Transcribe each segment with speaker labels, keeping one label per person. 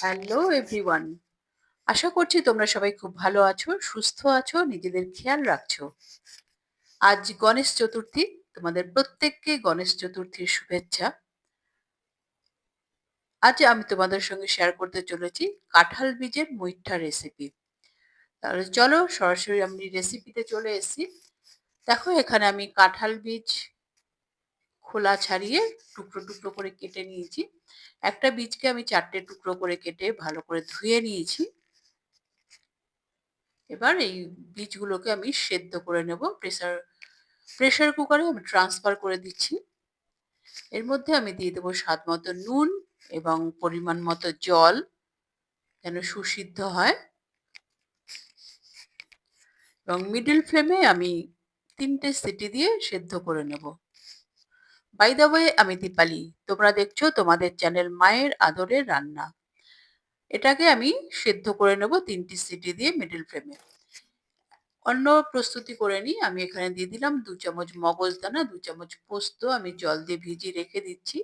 Speaker 1: Hello everyone আশা করছি তোমরা সবাই খুব ভালো আছো, সুস্থ আছো, নিজেদের খেয়াল রাখছো। আজ গণেশ চতুর্থী, তোমাদের প্রত্যেককে গণেশ চতুর্থীর শুভেচ্ছা। আজ আমি তোমাদের সঙ্গে শেয়ার করতে চলেছি কাঁঠাল বীজের মুইঠা রেসিপি তাহলে চলো সরাসরি আমি রেসিপিতে চলে এসেছি। দেখো, এখানে আমি কাঁঠাল বীজ খোলা ছাড়িয়ে টুকরো টুকরো করে কেটে নিয়েছি। একটা বীজকে আমি চারটে টুকরো করে কেটে ভালো করে ধুয়ে নিয়েছি। এবার এই বীজগুলোকে আমি সেদ্ধ করে নেব। প্রেসার প্রেসার কুকারে আমি ট্রান্সফার করে দিচ্ছি। এর মধ্যে আমি দিয়ে দেবো স্বাদ মতো নুন এবং পরিমাণ মতো জল যেন সুসিদ্ধ হয়। এবং মিডল ফ্লেমে আমি তিনটে সিটি দিয়ে সেদ্ধ করে নেব। বাই দ্য ওয়ে আমি দীপালি। তোমরা দেখছ তোমাদের চ্যানেল মায়ের আদরের রান্না। এটাকে আমি সেদ্ধ করে নেব তিনটি সিটি দিয়ে মিডল ফ্লেমে অন্য প্রস্তুতি করে নিই। আমি এখানে দিয়ে দিলাম দু চামচ মগজদানা দু চামচ পোস্ত। আমি জল দিয়ে ভিজিয়ে রেখে দিচ্ছি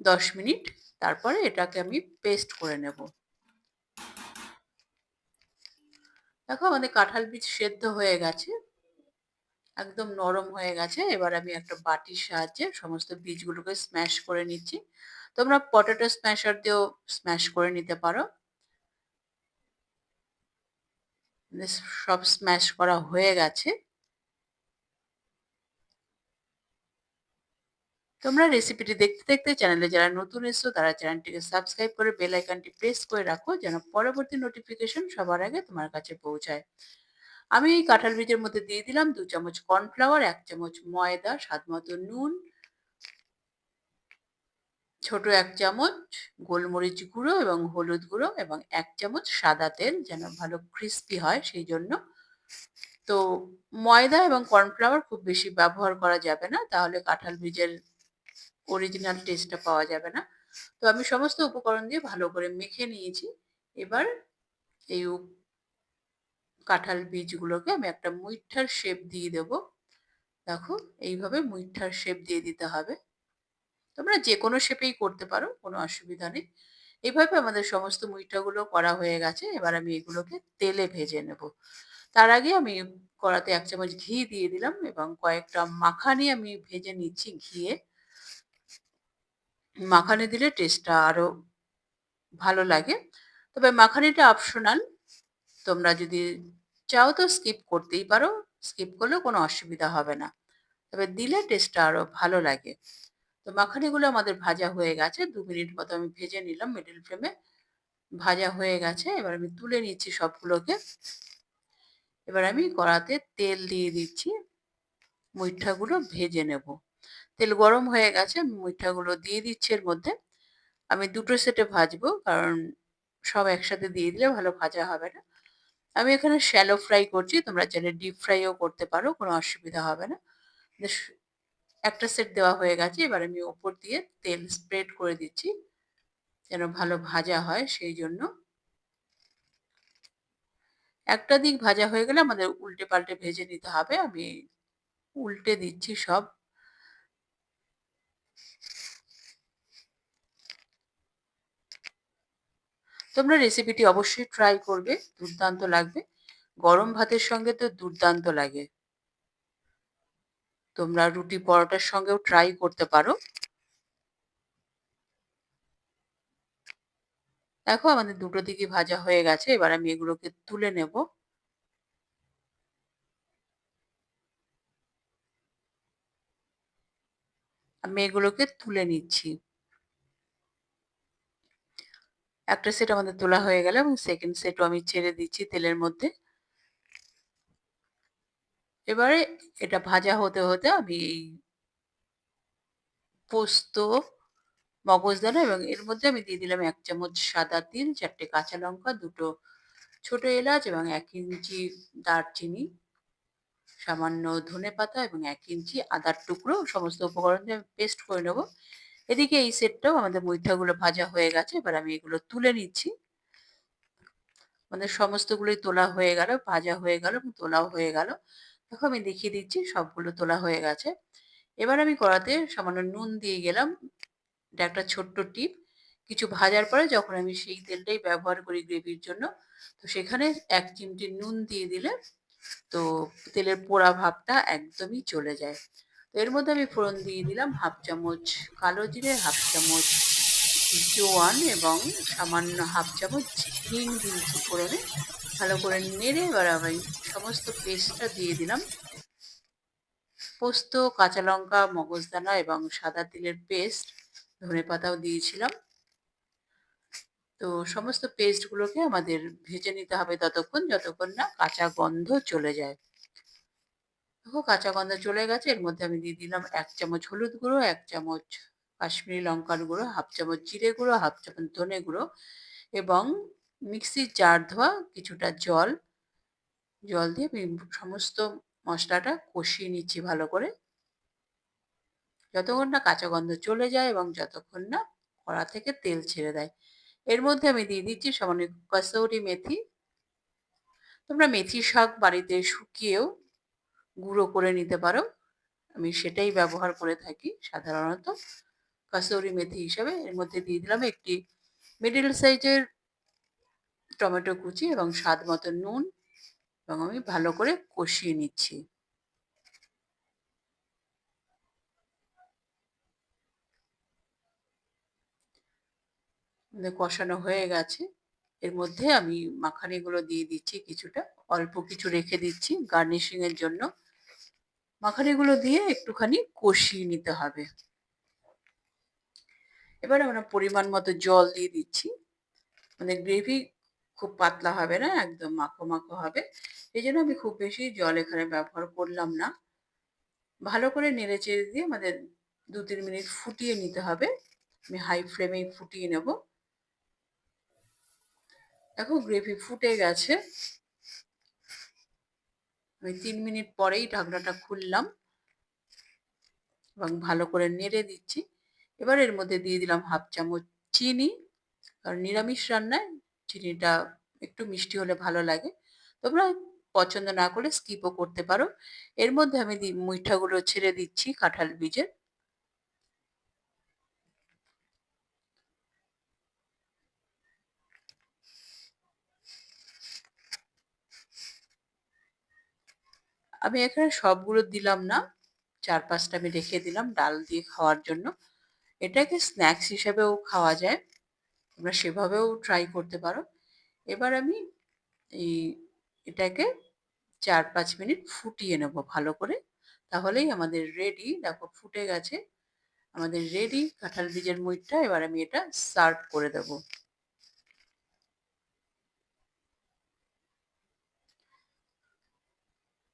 Speaker 1: দশ মিনিট। তারপরে এটাকে আমি পেস্ট করে নেব। দেখো আমাদের কাঁঠাল বীজ সেদ্ধ হয়ে গেছে। একদম নরম হয়ে গেছে। এবার আমি একটা বাটির সাহায্যে সমস্ত বীজগুলোকে স্ম্যাশ করে নিচ্ছি। তোমরা পটেটো স্ম্যাশার দিয়েও স্ম্যাশ করে নিতে পারো। সব স্ম্যাশ করা হয়ে গেছে। তোমরা রেসিপিটি দেখতে দেখতে চ্যানেলে যারা নতুন এসছো, তারা চ্যানেলটিকে সাবস্ক্রাইব করে বেল আইকনটি প্রেস করে রাখো, যেন পরবর্তী নোটিফিকেশন সবার আগে তোমার কাছে পৌঁছায়। আমি এই কাঁঠাল বীজের মধ্যে দিয়ে দিলাম দু চামচ কর্নফ্লাওয়ার, এক চামচ ময়দা, স্বাদ মতো নুন, ছোট এক চামচ গোলমরিচ গুঁড়ো এবং হলুদ গুঁড়ো এবং এক চামচ সাদা তেল যেন ভালো ক্রিস্পি হয় সেই জন্য। তো ময়দা এবং কর্নফ্লাওয়ার খুব বেশি ব্যবহার করা যাবে না, তাহলে কাঁঠাল বীজের অরিজিনাল টেস্টটা পাওয়া যাবে না। তো আমি সমস্ত উপকরণ দিয়ে ভালো করে মেখে নিয়েছি। এবার এই কাঁঠাল বীজগুলোকে আমি একটা মুইঠার শেপ দিয়ে দেব। দেখো, এইভাবে মুইঠার শেপ দিয়ে দিতে হবে। তোমরা যে কোনো শেপেই করতে পারো, কোনো অসুবিধা নেই। এইভাবে আমাদের সমস্ত মুইঠাগুলো করা হয়ে গেছে। এবার আমি এগুলোকে তেলে ভেজে নেব। তার আগে আমি কড়াতে এক চামচ ঘি দিয়ে দিলাম এবং কয়েকটা মাখানি আমি ভেজে নিচ্ছি ঘিয়ে। মাখানি দিলে টেস্টটা আরও ভালো লাগে। তবে মাখানিটা অপশনাল তোমরা যদি চাও তো স্কিপ করতেই পারো স্কিপ করলেও কোনো অসুবিধা হবে না। তবে দিলে টেস্টটা আরও ভালো লাগে। তো মাখানিগুলো আমাদের ভাজা হয়ে গেছে, দু মিনিট মতো আমি ভেজে নিলাম মিডিল ফ্লেমে ভাজা হয়ে গেছে, এবার আমি তুলে নিচ্ছি সবগুলোকে। এবার আমি কড়াতে তেল দিয়ে দিচ্ছি মুইঠাগুলো ভেজে নেব। তেল গরম হয়ে গেছে মুইঠাগুলো দিয়ে দিচ্ছি এর মধ্যে। আমি দুটো সেটে ভাজবো, কারণ সব একসাথে দিয়ে দিলে ভালো ভাজা হবে না। আমি এখানে শ্যালো ফ্রাই করছি, তোমরা চাইলে ডিপ ফ্রাইও করতে পারো, কোনো অসুবিধা হবে না। একটা সেট দেওয়া হয়ে গেছে, এবার আমি ওপর দিয়ে তেল স্প্রেড করে দিচ্ছি, যেন ভালো ভাজা হয় সেই জন্য। একটা দিক ভাজা হয়ে গেলে আমাদের উল্টে পাল্টে ভেজে নিতে হবে, আমি উল্টে দিচ্ছি সব। তোমরা রেসিপিটি অবশ্যই ট্রাই করবে, দুর্দান্ত লাগবে। গরম ভাতের সঙ্গে তো দুর্দান্ত লাগে। তোমরা রুটি পরোটার সঙ্গেও ট্রাই করতে পারো। দেখো আমাদের দুটো দিকে ভাজা হয়ে গেছে, এবার আমি এগুলোকে তুলে নেব। আমি এগুলোকে তুলে নিচ্ছি। একটা সেট আমাদের তোলা হয়ে গেল এবং সেকেন্ড সেটও আমি ছেড়ে দিচ্ছি তেলের মধ্যে। এবারে এটা ভাজা হতে হতে আমি এই পোস্ত, মগজদানা এবং এর মধ্যে আমি দিয়ে দিলাম এক চামচ সাদা তিল, চারটে কাঁচা লঙ্কা, দুটো ছোট এলাচ এবং এক ইঞ্চি দারচিনি, সামান্য ধনে পাতা এবং এক ইঞ্চি আদার টুকরো। সমস্ত উপকরণ দিয়ে আমি পেস্ট করে নেব। এদিকে এই সেটটাও আমাদের মুইঠাগুলো ভাজা হয়ে গেছে, এবার আমি এগুলো তুলে নিচ্ছি। আমাদের সমস্তগুলোই তোলা হয়ে গেল, ভাজা হয়ে গেল তোলাও হয়ে গেল। দেখো আমি দেখিয়ে দিচ্ছি, সবগুলো তোলা হয়ে গেছে। এবার আমি কড়াতে সামান্য নুন দিয়ে গেলাম। এটা একটা ছোট্ট টিপ। কিছু ভাজার পরে যখন আমি সেই তেলটাই ব্যবহার করি গ্রেভির জন্য, তো সেখানে এক চিমটি নুন দিয়ে দিলে তো তেলের পোড়া ভাবটা একদমই চলে যায়। এর মধ্যে আমি ফোড়ন দিয়ে দিলাম হাফ চামচ কালো জিরে, হাফ চামচ জোয়ান এবং সামান্য হাফ চামচ হিং দিয়েছি ফোড়নে। ভালো করে নেড়ে এবার আমি সমস্ত পেস্টটা দিয়ে দিলাম। পোস্ত, কাঁচা লঙ্কা মগজদানা এবং সাদা তিলের পেস্ট, ধনে পাতাও দিয়েছিলাম। তো সমস্ত পেস্টগুলোকে আমাদের ভেজে নিতে হবে ততক্ষণ, যতক্ষণ না কাঁচা গন্ধ চলে যায়। কাঁচা গন্ধ চলে গেছে, এর মধ্যে আমি দিয়ে দিলাম এক চামচ হলুদ গুঁড়ো, এক চামচ কাশ্মীরি লঙ্কার গুঁড়ো, হাফ চামচ জিরে গুঁড়ো, হাফ চামচ ধনে গুঁড়ো এবং মিক্সির জার ধোয়া কিছুটা জল জল দিয়ে আমি সমস্ত মশলাটা কষিয়ে নিচ্ছি ভালো করে। যতক্ষণ না কাঁচা গন্ধ চলে যায় এবং যতক্ষণ না কড়া থেকে তেল ছেড়ে দেয়। এর মধ্যে আমি দিয়ে দিচ্ছি সামান্য কসৌরি মেথি। তোমরা মেথি শাক বাড়িতে শুকিয়েও গুঁড়ো করে নিতে পারো। আমি সেটাই ব্যবহার করে থাকি সাধারণত। কাসৌরি মেথি হিসাবে এর মধ্যে দিয়ে দিলাম একটি মিডিল সাইজের টমেটো কুচি এবং স্বাদ মতো নুন এবং আমি ভালো করে কষিয়ে নিচ্ছি। কষানো হয়ে গেছে। এর মধ্যে আমি মাখানিগুলো দিয়ে দিচ্ছি কিছুটা। অল্প কিছু রেখে দিচ্ছি গার্নিশিং এর জন্য। মাখানিগুলো দিয়ে একটুখানি কষিয়ে নিতে হবে। এবার আমরা পরিমাণ মতো জল দিয়ে দিচ্ছি। মানে গ্রেভি খুব পাতলা হবে না, একদম মাখো মাখো হবে। এই জন্য আমি খুব বেশি জল এখানে ব্যবহার করলাম না। ভালো করে নেড়ে চেড়ে দিয়ে আমাদের দু তিন মিনিট ফুটিয়ে নিতে হবে। আমি হাই ফ্লেমেই ফুটিয়ে নেব। দেখো গ্রেভি ফুটে গেছে। আমি তিন মিনিট পরেই ঢাকনাটা খুললাম এবং ভালো করে নেড়ে দিচ্ছি। এবার এর মধ্যে দিয়ে দিলাম হাফ চামচ চিনি কারণ নিরামিষ রান্নায় চিনিটা একটু মিষ্টি হলে ভালো লাগে। তোমরা পছন্দ না করলে স্কিপও করতে পারো। এর মধ্যে আমি মিঠাগুলো ছেড়ে দিচ্ছি কাঁঠাল বীজের। আমি এখানে সবগুলো দিলাম না। চার পাঁচটা আমি রেখে দিলাম ডাল দিয়ে খাওয়ার জন্য। এটাকে স্ন্যাক্স হিসেবেও খাওয়া যায়। তোমরা সেভাবেও ট্রাই করতে পারো। এবার আমি এই এটাকে চার পাঁচ মিনিট ফুটিয়ে নেব ভালো করে। তাহলেই আমাদের রেডি দেখো ফুটে গেছে। আমাদের রেডি কাঁঠাল বীজের মুইটটা এবার আমি এটা সার্ভ করে দেবো।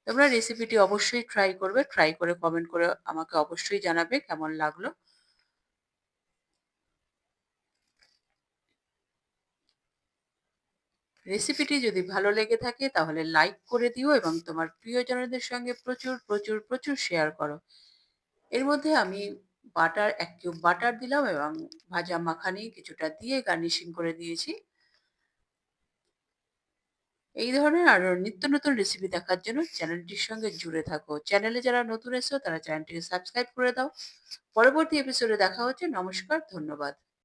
Speaker 1: তোমরা রেসিপিটি অবশ্যই ট্রাই করবে ট্রাই করে কমেন্ট করে আমাকে অবশ্যই জানাবে কেমন লাগল। রেসিপিটি যদি ভালো লেগে থাকে তাহলে লাইক করে দিও এবং তোমার প্রিয়জনদের সঙ্গে প্রচুর প্রচুর প্রচুর শেয়ার করো। এর মধ্যে আমি বাটার এক কিউব বাটার দিলাম এবং ভাজা মাখানি কিছুটা দিয়ে গার্নিশিং করে দিয়েছি। এই ধরনের আরও নিত্য নতুন রেসিপি দেখার জন্য চ্যানেলটির সঙ্গে জুড়ে থাকো। চ্যানেলে যারা নতুন এসো, তারা চ্যানেলটিকে সাবস্ক্রাইব করে দাও। পরবর্তী এপিসোডে দেখা হচ্ছে। নমস্কার, ধন্যবাদ।